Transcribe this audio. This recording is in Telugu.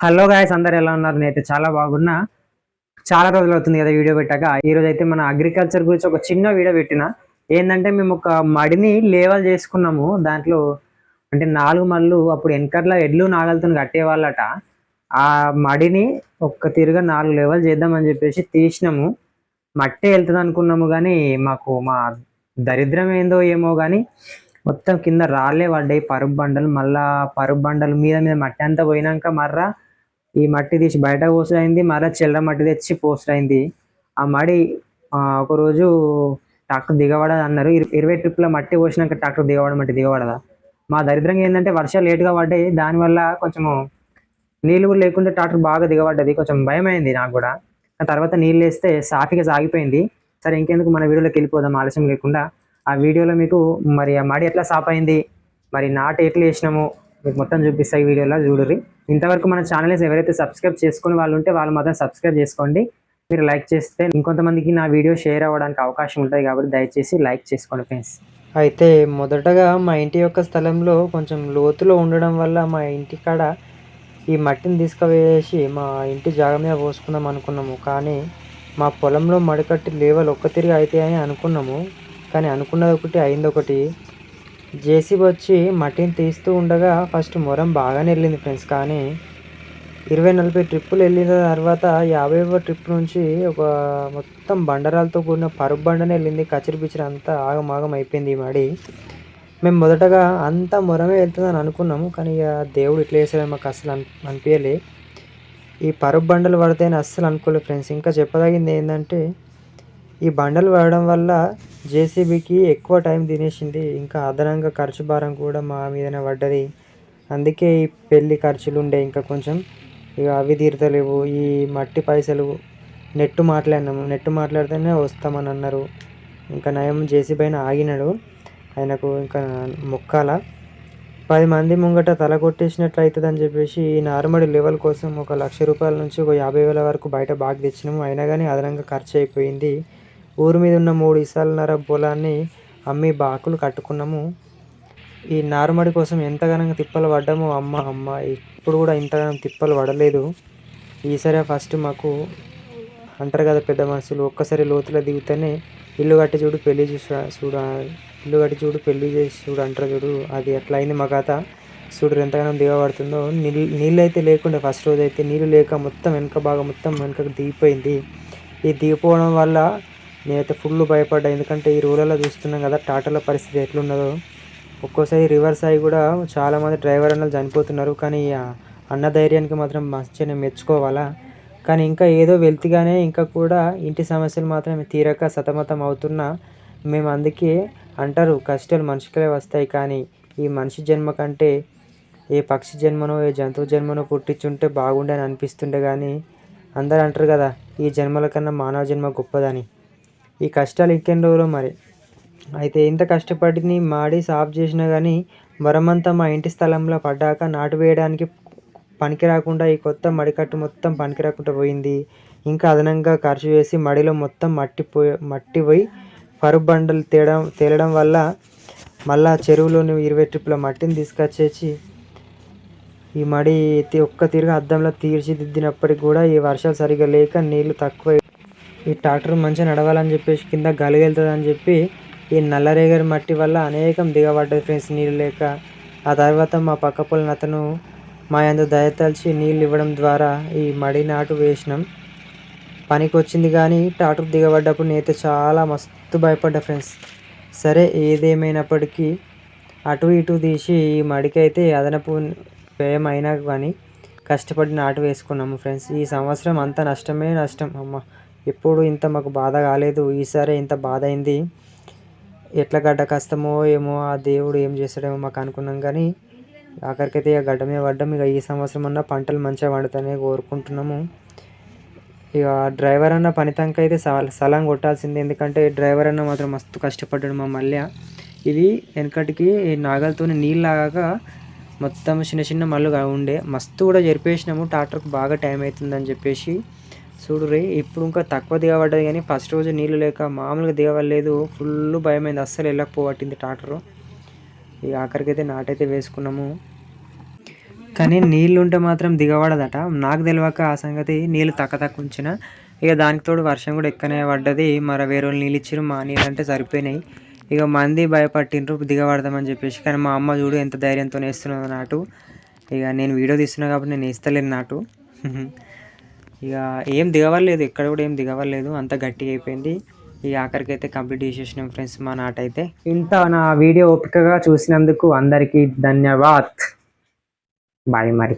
హలో గాయస్ అందరు ఎలా ఉన్నారు? నేనైతే చాలా బాగున్నా. చాలా రోజులు అవుతుంది కదా వీడియో పెట్టాక. ఈరోజు అయితే మన అగ్రికల్చర్ గురించి ఒక చిన్న వీడియో పెట్టిన. ఏంటంటే మేము ఒక మడిని లేవల్ చేసుకున్నాము. దాంట్లో అంటే నాలుగు మళ్ళు అప్పుడు వెనకట్ల ఎడ్లు నాగలతో కట్టేవాళ్ళట. ఆ మడిని ఒక్క తిరుగా నాలుగు లెవెల్ చేద్దామని చెప్పేసి తీసినాము. మట్టి వెళ్తుంది అనుకున్నాము కానీ మాకు మా దరిద్రం ఏందో ఏమో కానీ మొత్తం కింద రాళ్ళే పడ్డాయి. పరుపు బండలు మళ్ళా పరుపు బండలు మీద మీద మట్టి అంతా పోయినాక మర్రా ఈ మట్టి తీసి బయట పోసరైంది మరలా చిల్లర మట్టి తెచ్చి పోసరైంది ఆ మడి ఒకరోజు ట్రాక్టర్ దిగబడదు అన్నారు. ఇరవై ట్రిప్ల మట్టి పోసినాక ట్రాక్టర్ దిగబడ మట్టి దిగబడదా? మా దరిద్రంగా ఏంటంటే వర్షాలు లేట్గా పడ్డాయి. దానివల్ల కొంచెము నీళ్ళు కూడా లేకుండా ట్రాక్టర్ బాగా దిగబడ్డది. కొంచెం భయం అయింది నాకు కూడా. తర్వాత నీళ్ళు వేస్తే సాఫీగా సాగిపోయింది. సరే ఇంకెందుకు మన వీడియోలోకి వెళ్ళిపోదాం ఆలస్యం లేకుండా. ఆ వీడియోలో మీకు మరి ఆ మడి ఎట్లా సాఫ్ అయింది? మరి నాటు ఎట్లా వేసినాము? మీకు మొత్తం చూపిస్తాయి ఈ వీడియోలో చూడుర్రి. ఇంతవరకు మన ఛానల్స్ ఎవరైతే సబ్స్క్రైబ్ చేసుకుని వాళ్ళు ఉంటే వాళ్ళు మాత్రం సబ్స్క్రైబ్ చేసుకోండి. మీరు లైక్ చేస్తే ఇంకొంతమందికి నా వీడియో షేర్ అవ్వడానికి అవకాశం ఉంటుంది కాబట్టి దయచేసి లైక్ చేసుకోండి ఫ్రెండ్స్ అయితే మొదటగా మా ఇంటి యొక్క స్థలంలో కొంచెం లోతులో ఉండడం వల్ల మా ఇంటి కాడ ఈ మట్టిని తీసుకువేసి మా ఇంటి జాగ మీద పోసుకుందాం అనుకున్నాము. కానీ మా పొలంలో మడికట్టి లేవలు ఒక్క తిరిగి అవుతాయని అనుకున్నాము. కానీ అనుకున్నది ఒకటి అయింది ఒకటి. జేసీబీ వచ్చి మట్టిని తీస్తూ ఉండగా ఫస్ట్ మొరం బాగానే వెళ్ళింది ఫ్రెండ్స్. కానీ ఇరవై నలభై ట్రిప్పులు వెళ్ళిన తర్వాత యాభైవ ట్రిప్ నుంచి ఒక మొత్తం బండరాలతో కూడిన పరుపు బండనే వెళ్ళింది. కచిరి పిచ్చిరి అంతా ఆగమాగం అయిపోయింది ఈ మడి. మేము మొదటగా అంతా మొరమే వెళ్తుందని అనుకున్నాము కానీ ఇక దేవుడు ఇట్లా వేసాడని మాకు అసలు అన్ అనిపించలే ఈ పరుపు బండలు పడితేనే అస్సలు అనుకోలేదు ఫ్రెండ్స్. ఇంకా చెప్పదగింది ఏంటంటే ఈ బండలు పడడం వల్ల జేసీబీకి ఎక్కువ టైం తినేసింది. ఇంకా అదనంగా ఖర్చు భారం కూడా మా మీదనే పడ్డది. అందుకే ఈ పెళ్ళి ఖర్చులు ఉండే ఇంకా కొంచెం. ఇక అవి తీరతలేవు ఈ మట్టి పైసలు నెట్టు మాట్లాడినాము. నెట్టు మాట్లాడితేనే వస్తామని అన్నారు. ఇంకా నయం జేసీబీ అయినా ఆగినాడు. ఆయనకు ఇంకా మొక్కాల. పది మంది ముంగట తల కొట్టేసినట్లు అవుతుంది అని చెప్పేసి ఈ నార్మల్ లెవెల్ కోసం ఒక లక్ష రూపాయల నుంచి ఒక యాభై వేల వరకు బయట బాగా తెచ్చినాము. అయినా కానీ అదనంగా ఖర్చు అయిపోయింది. ఊరి మీద ఉన్న మూడు ఇసాలన్నర పొలాన్ని అమ్మి బాకులు కట్టుకున్నాము. ఈ నారుమడి కోసం ఎంతగానో తిప్పలు పడ్డామో అమ్మ అమ్మ ఇప్పుడు కూడా ఇంతగానో తిప్పలు పడలేదు. ఈసారి ఫస్ట్ మాకు అంటారు కదా పెద్ద మనుషులు ఒక్కసారి లోతులో దిగితేనే ఇల్లు కట్టి చూడు పెళ్ళి చూసి చూడ ఇల్లు కట్టి చూడు పెళ్ళి చేసి చూడు అంటారు చూడు అది ఎట్లా అయింది మా కథ. చూడు ఎంతగానో దిగబడుతుందో నీళ్ళు నీళ్ళు అయితే లేకుండా ఫస్ట్ రోజు అయితే నీళ్ళు లేక మొత్తం వెనక బాగా మొత్తం వెనకకు దిగిపోయింది. ఈ దిగిపోవడం వల్ల నేనైతే ఫుల్ భయపడ్డా. ఎందుకంటే ఈ రూలలో చూస్తున్నాం కదా టాటాల పరిస్థితి ఎట్లున్నదో. ఒక్కోసారి రివర్స్ అయ్యి కూడా చాలామంది డ్రైవర్ అన్నలు చనిపోతున్నారు. కానీ అన్న ధైర్యానికి మాత్రం మంచిగా మెచ్చుకోవాలా. కానీ ఇంకా ఏదో వెళ్తిగానే ఇంకా కూడా ఇంటి సమస్యలు మాత్రం తీరక సతమతం అవుతున్నా మేము అందుకే అంటారు కష్టాలు మనిషికే వస్తాయి. కానీ ఈ మనిషి జన్మ కంటే ఏ పక్షి జన్మనో ఏ జంతువు జన్మనో పుట్టించుంటే బాగుండే అని అనిపిస్తుండే. కానీ అందరూ అంటారు కదా ఈ జన్మల కన్నా మానవ జన్మ గొప్పదని. ఈ కష్టాలు ఇంకెన్ని రోజులో మరి? అయితే ఇంత కష్టపడి మాడి సాఫ్ చేసినా కానీ మరమంతా మా ఇంటి స్థలంలో పడ్డాక నాటు వేయడానికి పనికి రాకుండా ఈ కొత్త మడికట్టు మొత్తం పనికి రాకుండా పోయింది. ఇంకా అదనంగా ఖర్చు చేసి మడిలో మొత్తం మట్టి పోయి మట్టి పోయి పరుపు బండలు తేడం తేలడం వల్ల మళ్ళా చెరువులోని ఇరవై ట్రిప్ల మట్టిని తీసుకొచ్చేసి ఈ మడి ఒక్క తిరిగి అద్దంలో తీర్చిదిద్దినప్పటికి కూడా ఈ వర్షాలు సరిగా లేక నీళ్ళు తక్కువ ఈ ట్రాక్టర్ మంచిగా నడవాలని చెప్పేసి కింద గలిగెళ్తుంది అని చెప్పి ఈ నల్లరేగడి మట్టి వల్ల అనేకం దిగబడ్డది ఫ్రెండ్స్ నీళ్ళు లేక. ఆ తర్వాత మా పక్క పొలం అతను మా యందు దయతలిచి నీళ్ళు ఇవ్వడం ద్వారా ఈ మడి నాటు వేసినాం. పనికి వచ్చింది కానీ ట్రాక్టర్ దిగబడ్డప్పుడు నేనైతే చాలా మస్తు భయపడ్డా ఫ్రెండ్స్. సరే ఏదేమైనప్పటికీ అటు ఇటు తీసి ఈ మడికి అయితే అదనపు వ్యయం అయినా కానీ కష్టపడి నాటు వేసుకున్నాము ఫ్రెండ్స్. ఈ సంవత్సరం అంత నష్టమే నష్టం. అమ్మ. ఎప్పుడు ఇంత మాకు బాధ కాలేదు ఈసారి ఇంత బాధ అయింది. ఎట్లా గడ్డ కష్టమో ఏమో ఆ దేవుడు ఏం చేస్తాడేమో మాకు అనుకున్నాం కానీ ఆఖరికైతే ఇక గడ్డ మీద ఇక ఈ సంవత్సరం అన్న పంటలు మంచిగా పండుతాయని కోరుకుంటున్నాము. ఇక డ్రైవర్ అన్న పనితంక అయితే సల సలాం కొట్టాల్సిందే. ఎందుకంటే డ్రైవర్ అన్న మాత్రం మస్తు కష్టపడ్డాడు మా మళ్ళీ ఇది వెనకటికి నాగలతో నీళ్ళు ఆగాక మొత్తం చిన్న చిన్న మళ్ళుగా ఉండే. మస్తు కూడా జరిపేసినాము. ట్రాక్టర్కి బాగా టైం అవుతుందని చెప్పేసి చూడు రే ఇప్పుడు ఇంకా తక్కువ దిగబడ్డది కానీ ఫస్ట్ రోజు నీళ్ళు లేక మామూలుగా దిగవలేదు ఫుల్ భయమైంది. అస్సలు వెళ్ళకపోవట్టింది ట్రాక్టర్. ఇక ఆఖరికి అయితే నాటైతే వేసుకున్నాము. కానీ నీళ్ళు ఉంటే మాత్రం దిగబడదట. నాకు తెలియక ఆ సంగతి నీళ్ళు తక్క తక్కువ ఉంచిన. ఇక దానికి తోడు వర్షం కూడా ఎక్కనే పడ్డది. మరి వేరే వాళ్ళు నీళ్ళు ఇచ్చారు మా నీళ్ళు అంటే సరిపోయినాయి. ఇక మంది భయపట్టిండ్రు. దిగబడదామని చెప్పేసి. కానీ మా అమ్మ చూడు ఎంత ధైర్యంతో వేస్తున్నదో నాటు. ఇక నేను వీడియో తీస్తున్నా కాబట్టి నేను వేస్తలేను నాటు. ఇక ఏం దిగవలేదు ఎక్కడ కూడా ఏం దిగవలేదు. అంత గట్టిగా అయిపోయింది. ఈ ఆఖరికి అయితే కంప్లీట్ చేసేసినాం ఫ్రెండ్స్ మా నాట అయితే. ఇంత నా వీడియో ఓపికగా చూసినందుకు అందరికీ ధన్యవాద్. బాయ్ మరి.